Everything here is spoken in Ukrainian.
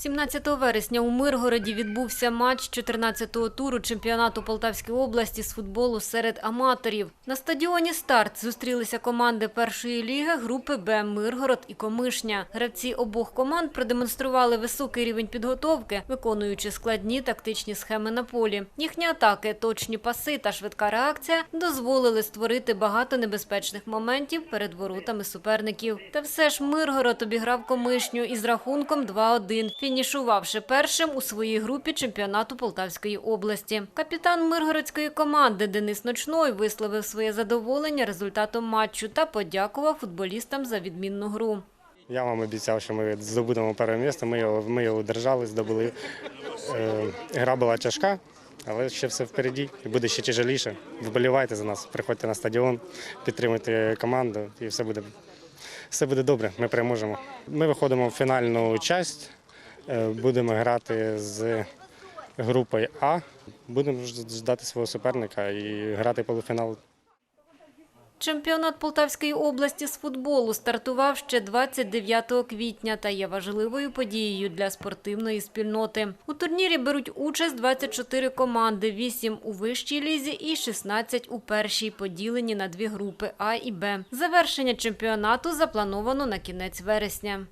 17 вересня у Миргороді відбувся матч 14-го туру чемпіонату Полтавської області з футболу серед аматорів. На стадіоні «Старт» зустрілися команди першої ліги групи «Б» Миргород і Комишня. Гравці обох команд продемонстрували високий рівень підготовки, виконуючи складні тактичні схеми на полі. Їхні атаки, точні паси та швидка реакція дозволили створити багато небезпечних моментів перед воротами суперників. Та все ж Миргород обіграв Комишню із рахунком 2-1, фінішувавши першим у своїй групі чемпіонату Полтавської області. Капітан миргородської команди Денис Ночной висловив своє задоволення результатом матчу та подякував футболістам за відмінну гру. Я вам обіцяв, що ми здобудемо перше місце. Ми його, ми його держали, здобули. Е, гра була тяжка, але ще все впереді і буде ще тяжеліше. Вболівайте за нас, приходьте на стадіон, підтримуйте команду і все буде, все буде добре. Ми переможемо. Ми виходимо в фінальну часть. Е, Будемо грати з групою А. Будемо ждати свого суперника і грати полуфінал. Чемпіонат Полтавської області з футболу стартував ще 29 квітня та є важливою подією для спортивної спільноти. У турнірі беруть участь 24 команди, 8 у вищій лізі і 16 у першій, поділені на дві групи А і Б. Завершення чемпіонату заплановано на кінець вересня.